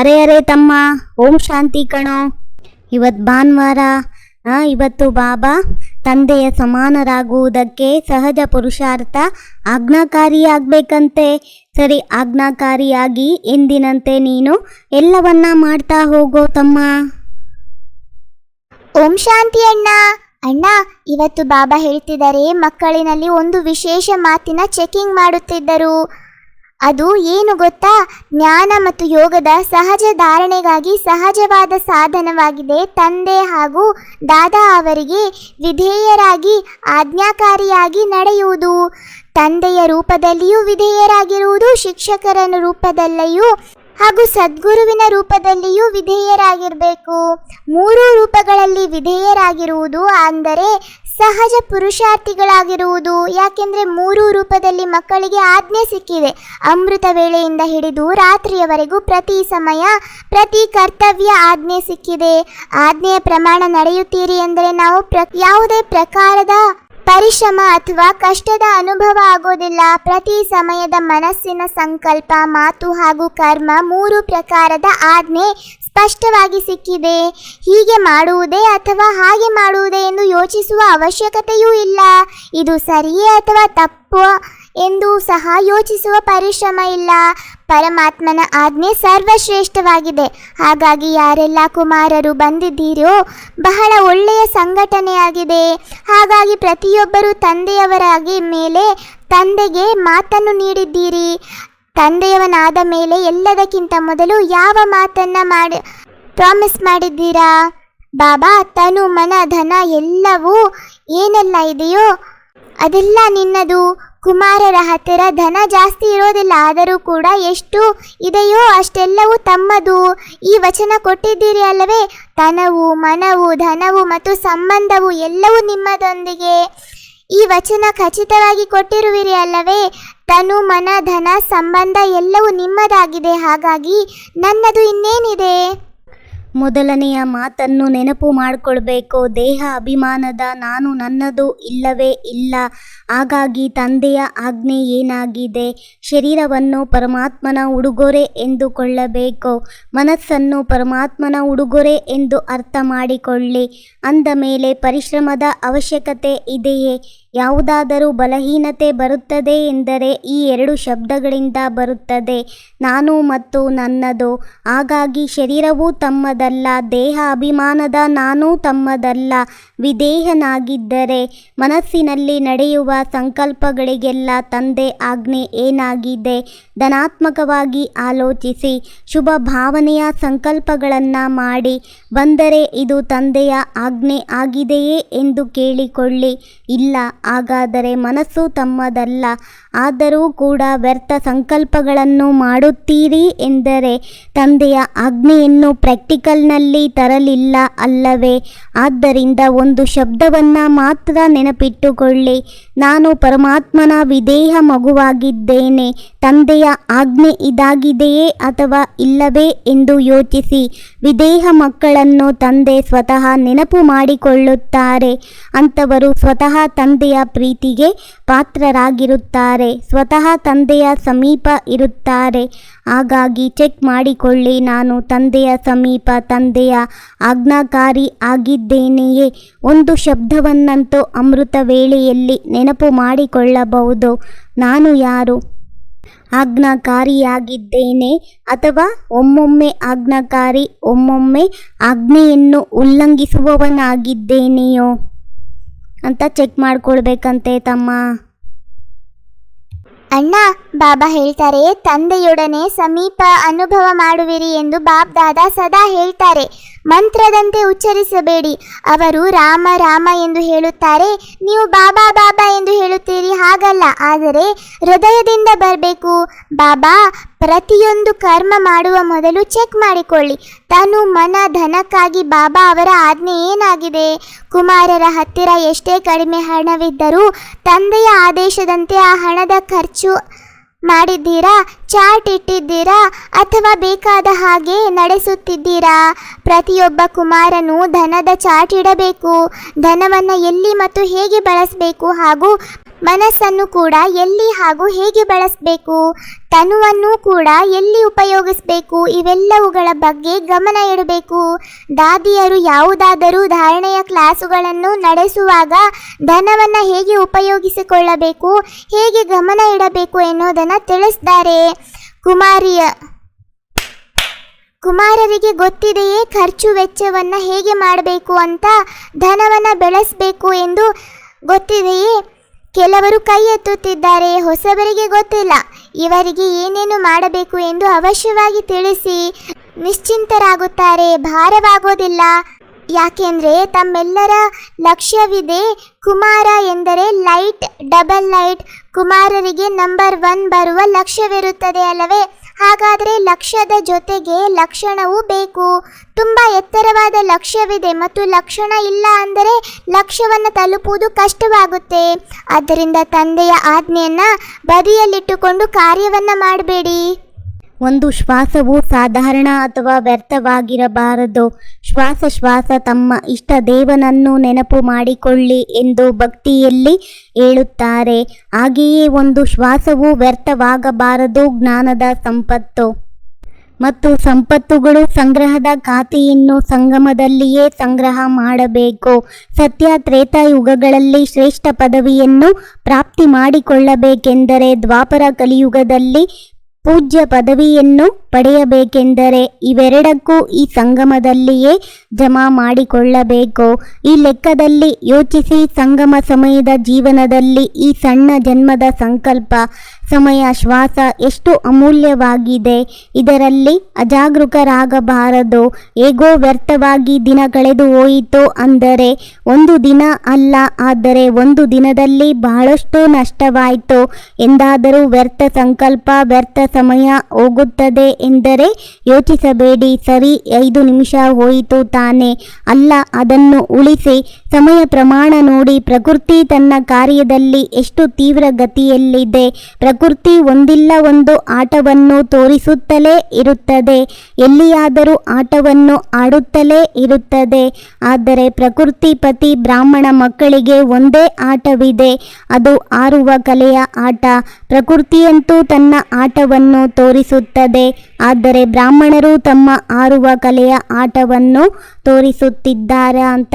ಅರೆ ಅರೆ ತಮ್ಮ, ಓಂ ಶಾಂತಿ ಕಣೋ. ಇವತ್ತು ಭಾನುವಾರ ಇವತ್ತು ಬಾಬಾ ತಂದೆಯ ಸಮಾನರಾಗುವುದಕ್ಕೆ ಸಹಜ ಪುರುಷಾರ್ಥ ಆಜ್ಞಾಕಾರಿಯಾಗಬೇಕಂತೆ. ಸರಿ, ಆಜ್ಞಾಕಾರಿಯಾಗಿ ಎಂದಿನಂತೆ ನೀನು ಎಲ್ಲವನ್ನ ಮಾಡ್ತಾ ಹೋಗೋ ತಮ್ಮ. ಓಂ ಶಾಂತಿ ಅಣ್ಣ. ಅಣ್ಣ, ಇವತ್ತು ಬಾಬಾ ಹೇಳ್ತಿದ್ದಾರೆ ಮಕ್ಕಳಿನಲ್ಲಿ ಒಂದು ವಿಶೇಷ ಮಾತಿನ ಚೆಕಿಂಗ್ ಮಾಡುತ್ತಿದ್ದರು. ಅದು ಏನು ಗೊತ್ತಾ? ಜ್ಞಾನ ಮತ್ತು ಯೋಗದ ಸಹಜ ಧಾರಣೆಗಾಗಿ ಸಹಜವಾದ ಸಾಧನವಾಗಿದೆ. ತಂದೆ ಹಾಗೂ ದಾದಾ ಅವರಿಗೆ ವಿಧೇಯರಾಗಿ, ಆಜ್ಞಾಕಾರಿಯಾಗಿ ನಡೆಯುವುದು. ತಂದೆಯ ರೂಪದಲ್ಲಿಯೂ ವಿಧೇಯರಾಗಿರುವುದು ಶಿಕ್ಷಕರ ರೂಪದಲ್ಲಿಯೂ ಹಾಗೂ ಸದ್ಗುರುವಿನ ರೂಪದಲ್ಲಿಯೂ ವಿಧೇಯರಾಗಿರಬೇಕು. ಮೂರು ರೂಪಗಳಲ್ಲಿ ವಿಧೇಯರಾಗಿರುವುದು ಅಂದರೆ ಸಹಜ ಪುರುಷಾರ್ಥಿಗಳಾಗಿರುವುದು ಯಾಕೆಂದರೆ ಮೂರು ರೂಪದಲ್ಲಿ ಮಕ್ಕಳಿಗೆ ಆಜ್ಞೆ ಸಿಕ್ಕಿದೆ. ಅಮೃತ ವೇಳೆಯಿಂದ ಹಿಡಿದು ರಾತ್ರಿಯವರೆಗೂ ಪ್ರತಿ ಸಮಯ ಪ್ರತಿ ಕರ್ತವ್ಯ ಆಜ್ಞೆ ಸಿಕ್ಕಿದೆ. ಆಜ್ಞೆಯ ಪ್ರಮಾಣ ನಡೆಯುತ್ತೀರಿ ಎಂದರೆ ನಾವು ಪ್ರ, ಯಾವುದೇ ಪ್ರಕಾರದ ಪರಿಶ್ರಮ ಅಥವಾ ಕಷ್ಟದ ಅನುಭವ ಆಗೋದಿಲ್ಲ. ಪ್ರತಿ ಸಮಯದ ಮನಸ್ಸಿನ ಸಂಕಲ್ಪ, ಮಾತು ಹಾಗೂ ಕರ್ಮ ಮೂರು ಪ್ರಕಾರದ ಆಜ್ಞೆ ಸ್ಪಷ್ಟವಾಗಿ ಸಿಕ್ಕಿದೆ. ಹೀಗೆ ಮಾಡುವುದೇ ಅಥವಾ ಹಾಗೆ ಮಾಡುವುದೇ ಎಂದು ಯೋಚಿಸುವ ಅವಶ್ಯಕತೆಯೂ ಇಲ್ಲ. ಇದು ಸರಿಯೇ ಅಥವಾ ತಪ್ಪು ಎಂದು ಸಹ ಯೋಚಿಸುವ ಪರಿಶ್ರಮ ಇಲ್ಲ. ಪರಮಾತ್ಮನ ಆಜ್ಞೆ ಸರ್ವಶ್ರೇಷ್ಠವಾಗಿದೆ. ಹಾಗಾಗಿ ಯಾರೆಲ್ಲ ಕುಮಾರರು ಬಂದಿದ್ದೀರೋ, ಬಹಳ ಒಳ್ಳೆಯ ಸಂಘಟನೆಯಾಗಿದೆ. ಹಾಗಾಗಿ ಪ್ರತಿಯೊಬ್ಬರು ತಂದೆಯವರಾಗಿ ಮೇಲೆ ತಂದೆಗೆ ಮಾತನ್ನು ನೀಡಿದ್ದೀರಿ. ತಂದೆಯವನಾದ ಮೇಲೆ ಎಲ್ಲದಕ್ಕಿಂತ ಮೊದಲು ಯಾವ ಮಾತನ್ನ ಮಾಡಿ ಪ್ರಾಮಿಸ್ ಮಾಡಿದ್ದೀರಾ? ಬಾಬಾ, ತನು, ಮನ, ಧನ ಎಲ್ಲವೂ ಏನೆಲ್ಲ ಇದೆಯೋ ಅದೆಲ್ಲ ನಿನ್ನದು. ಕುಮಾರರ ಹತ್ತಿರ ಧನ ಜಾಸ್ತಿ ಇರೋದಿಲ್ಲ, ಆದರೂ ಕೂಡ ಎಷ್ಟು ಇದೆಯೋ ಅಷ್ಟೆಲ್ಲವೂ ತಮ್ಮದು. ಈ ವಚನ ಕೊಟ್ಟಿದ್ದೀರಿ ಅಲ್ಲವೇ? ತನವು, ಮನವು, ಧನವು ಮತ್ತು ಸಂಬಂಧವು ಎಲ್ಲವೂ ನಿಮ್ಮದೊಂದಿಗೆ. ಈ ವಚನ ಖಚಿತವಾಗಿ ಕೊಟ್ಟಿರುವಿರಿ ಅಲ್ಲವೇ? ತನು ಮನ, ಧನ, ಸಂಬಂಧ ಎಲ್ಲವೂ ನಿಮ್ಮದಾಗಿದೆ. ಹಾಗಾಗಿ ನನ್ನದು ಇನ್ನೇನಿದೆ? ಮೊದಲನೆಯ ಮಾತನ್ನು ನೆನಪು ಮಾಡಿಕೊಳ್ಬೇಕು. ದೇಹ ಅಭಿಮಾನದ ನಾನು ನನ್ನದು ಇಲ್ಲವೇ ಇಲ್ಲ. ಹಾಗಾಗಿ ತಂದೆಯ ಆಜ್ಞೆ ಏನಾಗಿದೆ? ಶರೀರವನ್ನು ಪರಮಾತ್ಮನ ಉಡುಗೊರೆ ಎಂದುಕೊಳ್ಳಬೇಕು. ಮನಸ್ಸನ್ನು ಪರಮಾತ್ಮನ ಉಡುಗೊರೆ ಎಂದು ಅರ್ಥ ಮಾಡಿಕೊಳ್ಳಿ. ಅಂದ ಮೇಲೆ ಪರಿಶ್ರಮದ ಅವಶ್ಯಕತೆ ಇದೆಯೇ? ಯಾವುದಾದರೂ ಬಲಹೀನತೆ ಬರುತ್ತದೆ ಎಂದರೆ ಈ ಎರಡು ಶಬ್ದಗಳಿಂದ ಬರುತ್ತದೆ. ನಾನು ಮತ್ತು ನನ್ನದು. ಹಾಗಾಗಿ ಶರೀರವೂ ತಮ್ಮದಲ್ಲ, ದೇಹ ಅಭಿಮಾನದ ನಾನು ತಮ್ಮದಲ್ಲ. ವಿದೇಹನಾಗಿದ್ದರೆ ಮನಸ್ಸಿನಲ್ಲಿ ನಡೆಯುವ ಸಂಕಲ್ಪಗಳಿಗೆಲ್ಲ ತಂದೆ ಆಜ್ಞೆ ಏನಾಗಿದೆ? ಧನಾತ್ಮಕವಾಗಿ ಆಲೋಚಿಸಿ. ಶುಭ ಭಾವನೆಯ ಸಂಕಲ್ಪಗಳನ್ನು ಮಾಡಿ. ಬಂದರೆ ಇದು ತಂದೆಯ ಆಜ್ಞೆ ಆಗಿದೆಯೇ ಎಂದು ಕೇಳಿಕೊಳ್ಳಿ. ಇಲ್ಲ. ಹಾಗಾದರೆ ಮನಸ್ಸು ತಮ್ಮದಲ್ಲ. ಆದರೂ ಕೂಡ ವ್ಯರ್ಥ ಸಂಕಲ್ಪಗಳನ್ನು ಮಾಡುತ್ತೀರಿ ಎಂದರೆ ತಂದೆಯ ಆಜ್ಞೆಯನ್ನು ಪ್ರಾಕ್ಟಿಕಲ್ನಲ್ಲಿ ತರಲಿಲ್ಲ ಅಲ್ಲವೇ? ಆದ್ದರಿಂದ ಒಂದು ಶಬ್ದವನ್ನು ಮಾತ್ರ ನೆನಪಿಟ್ಟುಕೊಳ್ಳಿ. ನಾನು ಪರಮಾತ್ಮನ ವಿಧೇಯ ಮಗುವಾಗಿದ್ದೇನೆ. ತಂದೆಯ ಆಜ್ಞೆ ಇದಾಗಿದೆಯೇ ಅಥವಾ ಇಲ್ಲವೇ ಎಂದು ಯೋಚಿಸಿ. ವಿಧೇಯ ಮಕ್ಕಳನ್ನು ತಂದೆ ಸ್ವತಃ ನೆನಪು ಮಾಡಿಕೊಳ್ಳುತ್ತಾರೆ. ಅಂಥವರು ಸ್ವತಃ ತಂದೆಯ ಪ್ರೀತಿಗೆ ಪಾತ್ರರಾಗಿರುತ್ತಾರೆ. ಸ್ವತಃ ತಂದೆಯ ಸಮೀಪ ಇರುತ್ತಾರೆ. ಹಾಗಾಗಿ ಚೆಕ್ ಮಾಡಿಕೊಳ್ಳಿ, ನಾನು ತಂದೆಯ ಸಮೀಪ ತಂದೆಯ ಆಜ್ಞಾಕಾರಿ ಆಗಿದ್ದೇನೆಯೇ? ಒಂದು ಶಬ್ದವನ್ನಂತೂ ಅಮೃತ ವೇಳೆಯಲ್ಲಿ ನೆನಪು ಮಾಡಿಕೊಳ್ಳಬಹುದು. ನಾನು ಯಾರು? ಆಜ್ಞಾಕಾರಿಯಾಗಿದ್ದೇನೆ ಅಥವಾ ಒಮ್ಮೊಮ್ಮೆ ಆಜ್ಞಾಕಾರಿ, ಒಮ್ಮೊಮ್ಮೆ ಆಜ್ಞೆಯನ್ನು ಉಲ್ಲಂಘಿಸುವವನಾಗಿದ್ದೇನೆಯೋ? ಅಂತ ಚೆಕ್ ಮಾಡ್ಕೊಳ್ಬೇಕಂತೆ ತಮ್ಮ. ಅಣ್ಣ, ಬಾಬಾ ಹೇಳ್ತಾರೆ, ತಂದೆಯೊಡನೆ ಸಮೀಪ ಅನುಭವ ಮಾಡುವಿರಿ ಎಂದು ಬಾಬ್ ದಾದಾ ಸದಾ ಹೇಳ್ತಾರೆ. ಮಂತ್ರದಂತೆ ಉಚ್ಚರಿಸಬೇಡಿ. ಅವರು ರಾಮ ರಾಮ ಎಂದು ಹೇಳುತ್ತಾರೆ. ನೀವು ಬಾಬಾ ಬಾಬಾ ಎಂದು ಹೇಳುತ್ತೀರಿ, ಹಾಗಲ್ಲ. ಆದರೆ ಹೃದಯದಿಂದ ಬರಬೇಕು. ಬಾಬಾ ಪ್ರತಿಯೊಂದು ಕರ್ಮ ಮಾಡುವ ಮೊದಲು ಚೆಕ್ ಮಾಡಿಕೊಳ್ಳಿ. ತನು ಮನ ಧನಕ್ಕಾಗಿ ಬಾಬಾ ಅವರ ಆಜ್ಞೆ ಏನಾಗಿದೆ? ಕುಮಾರರ ಹತ್ತಿರ ಎಷ್ಟೇ ಕಡಿಮೆ ಹಣವಿದ್ದರೂ ತಂದೆಯ ಆದೇಶದಂತೆ ಆ ಹಣದ ಖರ್ಚು ಮಾಡಿದ್ದೀರಾ? ಚಾರ್ಟ್ ಇಟ್ಟಿದ್ದೀರಾ? ಅಥವಾ ಬೇಕಾದ ಹಾಗೆ ನಡೆಸುತ್ತಿದ್ದೀರಾ? ಪ್ರತಿಯೊಬ್ಬ ಕುಮಾರನು ಧನದ ಚಾರ್ಟ್ ಇಡಬೇಕು. ಧನವನ್ನು ಎಲ್ಲಿ ಮತ್ತು ಹೇಗೆ ಬಳಸಬೇಕು ಹಾಗೂ ಮನಸ್ಸನ್ನು ಕೂಡ ಎಲ್ಲಿ ಹಾಗೂ ಹೇಗೆ ಬಳಸಬೇಕು, ತನುವನ್ನು ಕೂಡ ಎಲ್ಲಿ ಉಪಯೋಗಿಸಬೇಕು, ಇವೆಲ್ಲವುಗಳ ಬಗ್ಗೆ ಗಮನ ಇಡಬೇಕು. ದಾದಿಯರು ಯಾವುದಾದರೂ ಧಾರಣೆಯ ಕ್ಲಾಸುಗಳನ್ನು ನಡೆಸುವಾಗ ಧನವನ್ನು ಹೇಗೆ ಉಪಯೋಗಿಸಿಕೊಳ್ಳಬೇಕು, ಹೇಗೆ ಗಮನ ಇಡಬೇಕು ಎನ್ನುವುದನ್ನು ತಿಳಿಸ್ತಾರೆ. ಕುಮಾರಿಯ, ಕುಮಾರರಿಗೆ ಗೊತ್ತಿದೆಯೇ ಖರ್ಚು ವೆಚ್ಚವನ್ನು ಹೇಗೆ ಮಾಡಬೇಕು ಅಂತ ಧನವನ್ನು ಬೆಳೆಸಬೇಕು ಎಂದು ಗೊತ್ತಿದೆಯೇ? ಕೆಲವರು ಕೈ ಎತ್ತುತ್ತಿದ್ದಾರೆ, ಹೊಸಬರಿಗೆ ಗೊತ್ತಿಲ್ಲ. ಇವರಿಗೆ ಏನೇನು ಮಾಡಬೇಕು ಎಂದು ಅವಶ್ಯವಾಗಿ ತಿಳಿಸಿ ನಿಶ್ಚಿಂತರಾಗುತ್ತಾರೆ, ಭಾರವಾಗೋದಿಲ್ಲ. ಯಾಕೆಂದರೆ ತಮ್ಮೆಲ್ಲರ ಲಕ್ಷ್ಯವಿದೆ ಕುಮಾರ ಎಂದರೆ ಲೈಟ್, ಡಬಲ್ ಲೈಟ್. ಕುಮಾರರಿಗೆ ನಂಬರ್ ಒನ್ ಬರುವ ಲಕ್ಷ್ಯವಿರುತ್ತದೆ ಅಲ್ಲವೇ? ಹಾಗಾದರೆ ಲಕ್ಷ್ಯದ ಜೊತೆಗೆ ಲಕ್ಷಣವೂ ಬೇಕು. ತುಂಬ ಎತ್ತರವಾದ ಲಕ್ಷ್ಯವಿದೆ ಮತ್ತು ಲಕ್ಷಣ ಇಲ್ಲ ಅಂದರೆ ಲಕ್ಷ್ಯವನ್ನು ತಲುಪುವುದು ಕಷ್ಟವಾಗುತ್ತೆ. ಆದ್ದರಿಂದ ತಂದೆಯ ಆಜ್ಞೆಯನ್ನು ಬದಿಯಲ್ಲಿಟ್ಟುಕೊಂಡು ಕಾರ್ಯವನ್ನು ಮಾಡಬೇಡಿ. ಒಂದು ಶ್ವಾಸವು ಸಾಧಾರಣ ಅಥವಾ ವ್ಯರ್ಥವಾಗಿರಬಾರದು. ಶ್ವಾಸ ಶ್ವಾಸ ತಮ್ಮ ಇಷ್ಟ ದೇವನನ್ನು ನೆನಪು ಮಾಡಿಕೊಳ್ಳಿ ಎಂದು ಭಕ್ತಿಯಲ್ಲಿ ಹೇಳುತ್ತಾರೆ. ಹಾಗೆಯೇ ಒಂದು ಶ್ವಾಸವು ವ್ಯರ್ಥವಾಗಬಾರದು, ಜ್ಞಾನದ ಸಂಪತ್ತು. ಮತ್ತು ಸಂಪತ್ತುಗಳು ಸಂಗ್ರಹದ ಖಾತೆಯನ್ನು ಸಂಗಮದಲ್ಲಿಯೇ ಸಂಗ್ರಹ ಮಾಡಬೇಕು. ಸತ್ಯ ತ್ರೇತಾಯುಗಗಳಲ್ಲಿ ಶ್ರೇಷ್ಠ ಪದವಿಯನ್ನು ಪ್ರಾಪ್ತಿ ಮಾಡಿಕೊಳ್ಳಬೇಕೆಂದರೆ ದ್ವಾಪರ ಕಲಿಯುಗದಲ್ಲಿ ಪೂಜ್ಯ ಪದವಿಯನ್ನು ಪಡೆಯಬೇಕೆಂದರೆ ಇವೆರಡಕ್ಕೂ ಈ ಸಂಗಮದಲ್ಲಿಯೇ ಜಮಾ ಮಾಡಿಕೊಳ್ಳಬೇಕು. ಈ ಲೆಕ್ಕದಲ್ಲಿ ಯೋಚಿಸಿ ಸಂಗಮ ಸಮಯದ ಜೀವನದಲ್ಲಿ ಈ ಸಣ್ಣ ಜನ್ಮದ ಸಂಕಲ್ಪ ಸಮಯ ಶ್ವಾಸ ಎಷ್ಟು ಅಮೂಲ್ಯವಾಗಿದೆ. ಇದರಲ್ಲಿ ಅಜಾಗರೂಕರಾಗಬಾರದು. ಹೇಗೋ ವ್ಯರ್ಥವಾಗಿ ದಿನ ಕಳೆದು ಹೋಯಿತು ಅಂದರೆ ಒಂದು ದಿನ ಅಲ್ಲ, ಆದರೆ ಒಂದು ದಿನದಲ್ಲಿ ಬಹಳಷ್ಟು ನಷ್ಟವಾಯಿತು. ಎಂದಾದರೂ ವ್ಯರ್ಥ ಸಂಕಲ್ಪ, ವ್ಯರ್ಥ ಸಮಯ ಹೋಗುತ್ತದೆ ಎಂದರೆ ಯೋಚಿಸಬೇಡಿ. ಸರಿ, ಐದು ನಿಮಿಷ ಹೋಯಿತು ತಾನೆ. ಅಲ್ಲ, ಅದನ್ನು ಉಳಿಸಿ. ಸಮಯ ಪ್ರಮಾಣ ನೋಡಿ. ಪ್ರಕೃತಿ ತನ್ನ ಕಾರ್ಯದಲ್ಲಿ ಎಷ್ಟು ತೀವ್ರ ಗತಿಯಲ್ಲಿದೆ. ಪ್ರಕೃತಿ ಒಂದಿಲ್ಲ ಒಂದು ಆಟವನ್ನು ತೋರಿಸುತ್ತಲೇ ಇರುತ್ತದೆ. ಎಲ್ಲಿಯಾದರೂ ಆಟವನ್ನು ಆಡುತ್ತಲೇ ಇರುತ್ತದೆ. ಆದರೆ ಪ್ರಕೃತಿ ಪತಿ ಬ್ರಾಹ್ಮಣ ಮಕ್ಕಳಿಗೆ ಒಂದೇ ಆಟವಿದೆ. ಅದು ಆರುವ ಕಲೆಯ ಆಟ. ಪ್ರಕೃತಿಯಂತೂ ತನ್ನ ಆಟವನ್ನು ತೋರಿಸುತ್ತದೆ. ಆದರೆ ಬ್ರಾಹ್ಮಣರು ತಮ್ಮ ಆರುವ ಕಲೆಯ ಆಟವನ್ನು ತೋರಿಸುತ್ತಿದ್ದಾರೆ ಅಂತ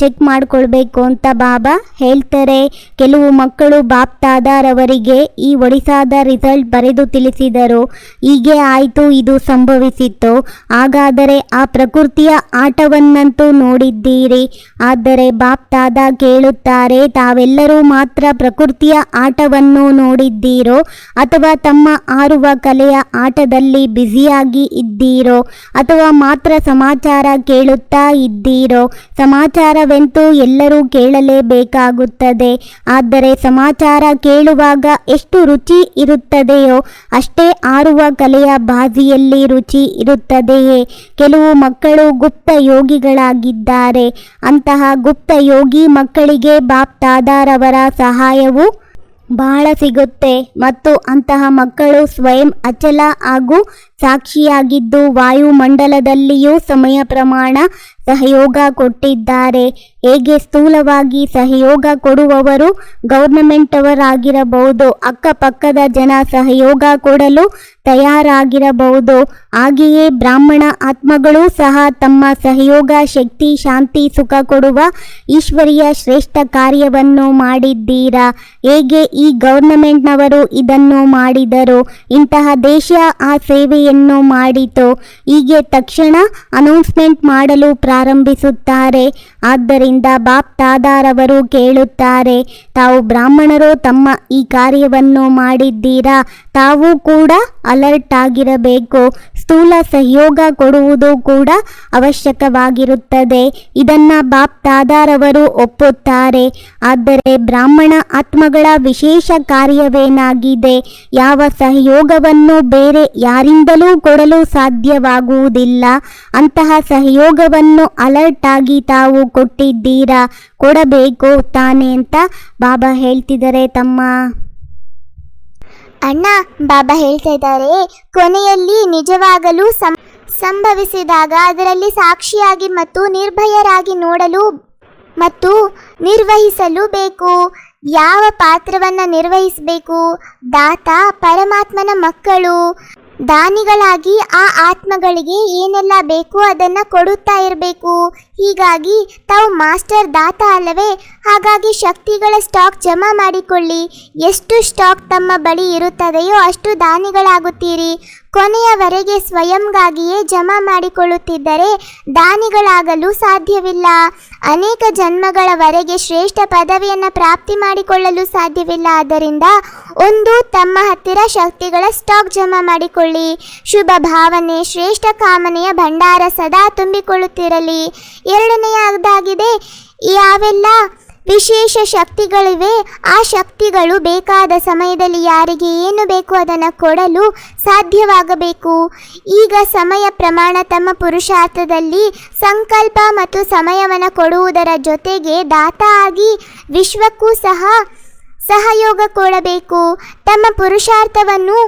ಚೆಕ್ ಮಾಡಿಕೊಳ್ಬೇಕು ಅಂತ ಬಾಬಾ ಹೇಳ್ತಾರೆ. ಕೆಲವು ಮಕ್ಕಳು ಬಾಪ್ತಾದಾರವರಿಗೆ ಈ ಒಡಿಸಾದ ರಿಸಲ್ಟ್ ಬರೆದು ತಿಳಿಸಿದರು. ಹೀಗೆ ಆಯಿತು, ಇದು ಸಂಭವಿಸಿತ್ತು. ಹಾಗಾದರೆ ಆ ಪ್ರಕೃತಿಯ ಆಟವನ್ನಂತೂ ನೋಡಿದ್ದೀರಿ. ಆದರೆ ಬಾಪ್ತಾದ ಕೇಳುತ್ತಾರೆ, ತಾವೆಲ್ಲರೂ ಮಾತ್ರ ಪ್ರಕೃತಿಯ ಆಟವನ್ನು ನೋಡಿದ್ದೀರೋ ಅಥವಾ ತಮ್ಮ ಆರುವ ಕಲೆಯ ಆಟದಲ್ಲಿ ಬ್ಯುಸಿಯಾಗಿ ಇದ್ದೀರೋ ಅಥವಾ ಮಾತ್ರ ಸಮಾಚಾರ ಕೇಳುತ್ತಾ ಇದ್ದೀರೋ? ಸಮಾಚಾರವೆಂತೂ ಎಲ್ಲರೂ ಕೇಳಲೇಬೇಕಾಗುತ್ತದೆ. ಆದರೆ ಸಮಾಚಾರ ಕೇಳುವಾಗ ಎಷ್ಟು ರುಚಿ ಇರುತ್ತದೆಯೋ, ಅಷ್ಟೇ ಆರುವ ಕಲೆಯ ಬಾಜಿಯಲ್ಲಿ ರುಚಿ ಇರುತ್ತದೆಯೇ? ಕೆಲವು ಮಕ್ಕಳು ಗುಪ್ತ ಯೋಗಿಗಳಾಗಿದ್ದಾರೆ. ಅಂತಹ ಗುಪ್ತ ಯೋಗಿ ಮಕ್ಕಳಿಗೆ ಬಾಪ್ ತಾದಾರವರ ಸಹಾಯವು ಬಹಳ ಸಿಗುತ್ತೆ. ಮತ್ತು ಅಂತಹ ಮಕ್ಕಳು ಸ್ವಯಂ ಅಚಲ ಹಾಗೂ ಸಾಕ್ಷಿಯಾಗಿದ್ದು ವಾಯುಮಂಡಲದಲ್ಲಿಯೂ ಸಮಯ ಪ್ರಮಾಣ ಸಹಯೋಗ ಕೊಟ್ಟಿದ್ದಾರೆ. ಹೇಗೆ ಸ್ಥೂಲವಾಗಿ ಸಹಯೋಗ ಕೊಡುವವರು ಗೌರ್ನಮೆಂಟವರಾಗಿರಬಹುದು ಅಕ್ಕಪಕ್ಕದ ಜನ ಸಹಯೋಗ ಕೊಡಲು ತಯಾರಾಗಿರಬಹುದು. ಹಾಗೆಯೇ ಬ್ರಾಹ್ಮಣ ಆತ್ಮಗಳು ಸಹ ತಮ್ಮ ಸಹಯೋಗ, ಶಕ್ತಿ, ಶಾಂತಿ, ಸುಖ ಕೊಡುವ ಈಶ್ವರಿಯ ಶ್ರೇಷ್ಠ ಕಾರ್ಯವನ್ನು ಮಾಡಿದ್ದೀರಾ? ಹೇಗೆ ಈ ಗೌರ್ನಮೆಂಟ್ನವರು ಇದನ್ನು ಮಾಡಿದರು? ಇಂತಹ ದೇಶ ಆ ಸೇವೆಯನ್ನು ಮಾಡಿತು. ಹೀಗೆ ತಕ್ಷಣ ಅನೌನ್ಸ್ಮೆಂಟ್ ಮಾಡಲು ಪ್ರಾರಂಭಿಸುತ್ತಾರೆ. ಆದ್ದರಿಂದ ಬಾಪ್ ತಾದಾರವರು ಕೇಳುತ್ತಾರೆ, ತಾವು ಬ್ರಾಹ್ಮಣರು, ತಮ್ಮ ಈ ಕಾರ್ಯವನ್ನು ಮಾಡಿದ್ದೀರಾ? ತಾವು ಕೂಡ ಅಲರ್ಟ್ ಆಗಿರಬೇಕು. ಸ್ಥೂಲ ಸಹಯೋಗ ಕೊಡುವುದು ಕೂಡ ಅವಶ್ಯಕವಾಗಿರುತ್ತದೆ. ಇದನ್ನ ಬಾಪ್ ತಾದಾರವರು ಒಪ್ಪುತ್ತಾರೆ. ಆದರೆ ಬ್ರಾಹ್ಮಣ ಆತ್ಮಗಳ ವಿಶೇಷ ಕಾರ್ಯವೇನಾಗಿದೆ? ಯಾವ ಸಹಯೋಗವನ್ನು ಬೇರೆ ಕೊಡಲು ಸಾಧ್ಯವಾಗುವುದಿಲ್ಲ. ಅಂತಹ ಸಹಯೋಗವನ್ನು ಅಲರ್ಟ್ ಆಗಿ ತಾವು ಕೊಟ್ಟಿದ್ದೀರಾ? ಕೊಡಬೇಕು ತಾನೆ ಅಂತ ಬಾಬಾ ಹೇಳ್ತಿದ್ದಾರೆ ತಮ್ಮ. ಅಣ್ಣ, ಬಾಬಾ ಹೇಳ್ತಾ ಇದ್ದಾರೆ, ಕೊನೆಯಲ್ಲಿ ನಿಜವಾಗಲೂ ಸಂಭವಿಸಿದಾಗ ಅದರಲ್ಲಿ ಸಾಕ್ಷಿಯಾಗಿ ಮತ್ತು ನಿರ್ಭಯರಾಗಿ ನೋಡಲು ಮತ್ತು ನಿರ್ವಹಿಸಲು ಬೇಕು. ಯಾವ ಪಾತ್ರವನ್ನ ನಿರ್ವಹಿಸಬೇಕು? ದಾತ, ಪರಮಾತ್ಮನ ಮಕ್ಕಳು. ದಾನಿಗಳಾಗಿ ಆ ಆತ್ಮಗಳಿಗೆ ಏನೆಲ್ಲ ಬೇಕು ಅದನ್ನ ಕೊಡುತ್ತಾ ಇರಬೇಕು. ಹೀಗಾಗಿ ತಾವು ಮಾಸ್ಟರ್ ದಾತ ಅಲ್ಲವೇ? ಹಾಗಾಗಿ ಶಕ್ತಿಗಳ ಸ್ಟಾಕ್ ಜಮಾ ಮಾಡಿಕೊಳ್ಳಿ. ಎಷ್ಟು ಸ್ಟಾಕ್ ತಮ್ಮ ಬಳಿ ಇರುತ್ತದೆಯೋ ಅಷ್ಟು ದಾನಿಗಳಾಗುತ್ತೀರಿ. ಕೊನೆಯವರೆಗೆ ಸ್ವಯಂಗಾಗಿಯೇ ಜಮಾ ಮಾಡಿಕೊಳ್ಳುತ್ತಿದ್ದರೆ ದಾನಿಗಳಾಗಲು ಸಾಧ್ಯವಿಲ್ಲ. ಅನೇಕ ಜನ್ಮಗಳವರೆಗೆ ಶ್ರೇಷ್ಠ ಪದವಿಯನ್ನು ಪ್ರಾಪ್ತಿ ಮಾಡಿಕೊಳ್ಳಲು ಸಾಧ್ಯವಿಲ್ಲ. ಆದ್ದರಿಂದ ಒಂದು, ತಮ್ಮ ಹತ್ತಿರ ಶಕ್ತಿಗಳ ಸ್ಟಾಕ್ ಜಮಾ ಮಾಡಿಕೊಳ್ಳಿ. ಶುಭ ಭಾವನೆ, ಶ್ರೇಷ್ಠ ಕಾಮನೆಯ ಭಂಡಾರ ಸದಾ ತುಂಬಿಕೊಳ್ಳುತ್ತಿರಲಿ. ಎರಡನೆಯದಾಗಿದೆ, ಯಾವೆಲ್ಲ ವಿಶೇಷ ಶಕ್ತಿಗಳಿವೆ. ಆ ಶಕ್ತಿಗಳು ಬೇಕಾದ ಸಮಯದಲ್ಲಿ ಯಾರಿಗೆ ಏನು ಬೇಕು ಅದನ್ನು ಕೊಡಲು ಸಾಧ್ಯವಾಗಬೇಕು. ಈಗ ಸಮಯ ಪ್ರಮಾಣ ತಮ್ಮ ಪುರುಷಾರ್ಥದಲ್ಲಿ ಸಂಕಲ್ಪ ಮತ್ತು ಸಮಯವನ್ನು ಕೊಡುವುದರ ಜೊತೆಗೆ ದಾತ ಆಗಿ ವಿಶ್ವಕ್ಕೂ ಸಹ ಸಹಯೋಗ ಕೊಡಬೇಕು. ತಮ್ಮ ಪುರುಷಾರ್ಥವನ್ನು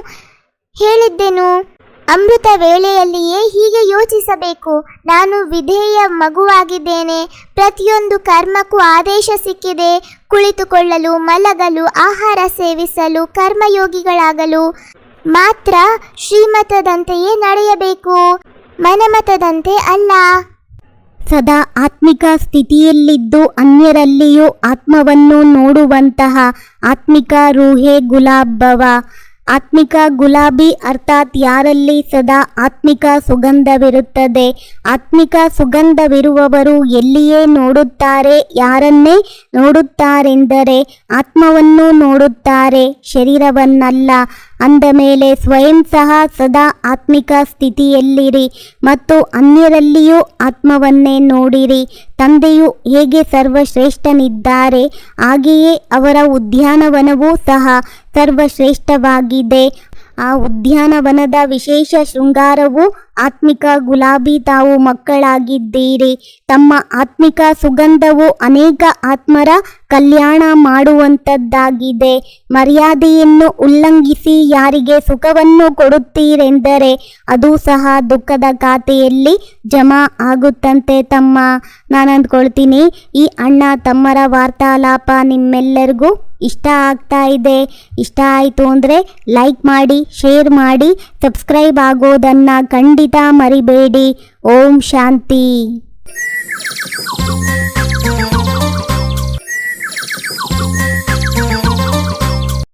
ಹೇಳಿದ್ದೆನು. ಅಮೃತ ವೇಳೆಯಲ್ಲಿಯೇ ಹೀಗೆ ಯೋಚಿಸಬೇಕು. ನಾನು ವಿಧೇಯ ಮಗುವಾಗಿದ್ದೇನೆ. ಪ್ರತಿಯೊಂದು ಕರ್ಮಕ್ಕೂ ಆದೇಶ ಸಿಕ್ಕಿದೆ. ಕುಳಿತುಕೊಳ್ಳಲು, ಮಲಗಲು, ಆಹಾರ ಸೇವಿಸಲು, ಕರ್ಮಯೋಗಿಗಳಾಗಲು ಮಾತ್ರ ಶ್ರೀಮತದಂತೆಯೇ ನಡೆಯಬೇಕು. ಮನಮತದಂತೆ ಅಲ್ಲ. ಸದಾ ಆತ್ಮಿಕ ಸ್ಥಿತಿಯಲ್ಲಿದ್ದು ಅನ್ಯರಲ್ಲಿಯೂ ಆತ್ಮವನ್ನು ನೋಡುವಂತಹ ಆತ್ಮಿಕ ರೂಹೆ ಗುಲಾಬವ. ಆತ್ಮಿಕ ಗುಲಾಬಿ ಅರ್ಥಾತ್ ಯಾರಲ್ಲಿ ಸದಾ ಆತ್ಮಿಕ ಸುಗಂಧವಿರುತ್ತದೆ. ಆತ್ಮಿಕ ಸುಗಂಧವಿರುವವರು ಎಲ್ಲಿಯೇ ನೋಡುತ್ತಾರೆ, ಯಾರನ್ನೇ ನೋಡುತ್ತಾರೆಂದರೆ ಆತ್ಮವನ್ನು ನೋಡುತ್ತಾರೆ, ಶರೀರವನ್ನಲ್ಲ. ಅಂದ ಮೇಲೆ ಸ್ವಯಂ ಸಹ ಸದಾ ಆತ್ಮಿಕ ಸ್ಥಿತಿಯಲ್ಲಿರಿ ಮತ್ತು ಅನ್ಯರಲ್ಲಿಯೂ ಆತ್ಮವನ್ನೇ ನೋಡಿರಿ. ತಂದೆಯು ಹೇಗೆ ಸರ್ವಶ್ರೇಷ್ಠನಿದ್ದಾರೆ, ಹಾಗೆಯೇ ಅವರ ಉದ್ಯಾನವನವೂ ಸಹ ಸರ್ವಶ್ರೇಷ್ಠವಾಗಿದೆ. ಆ ಉದ್ಯಾನವನದ ವಿಶೇಷ ಶೃಂಗಾರವು ಆತ್ಮಿಕ ಗುಲಾಬಿ ತಾವು ಮಕ್ಕಳಾಗಿದ್ದೀರಿ. ತಮ್ಮ ಆತ್ಮಿಕ ಸುಗಂಧವು ಅನೇಕ ಆತ್ಮರ ಕಲ್ಯಾಣ ಮಾಡುವಂಥದ್ದಾಗಿದೆ. ಮರ್ಯಾದೆಯನ್ನು ಉಲ್ಲಂಘಿಸಿ ಯಾರಿಗೆ ಸುಖವನ್ನು ಕೊಡುತ್ತೀರೆಂದರೆ ಅದು ಸಹ ದುಃಖದ ಖಾತೆಯಲ್ಲಿ ಜಮಾ ಆಗುತ್ತಂತೆ ತಮ್ಮ. ನಾನು ಅಂದ್ಕೊಳ್ತೀನಿ ಈ ಅಣ್ಣ ತಮ್ಮರ ವಾರ್ತಾಲಾಪ ನಿಮ್ಮೆಲ್ಲರಿಗೂ ಇಷ್ಟ ಆಗ್ತಾ ಇದೆ. ಇಷ್ಟ ಆಯಿತು ಅಂದರೆ ಲೈಕ್ ಮಾಡಿ ಶೇರ್ ಮಾಡಿ ಸಬ್ಸ್ಕ್ರೈಬ್ ಆಗೋದನ್ನು ಖಂಡಿತ ಮರಿಬೇಡಿ. ಓಂ ಶಾಂತಿ.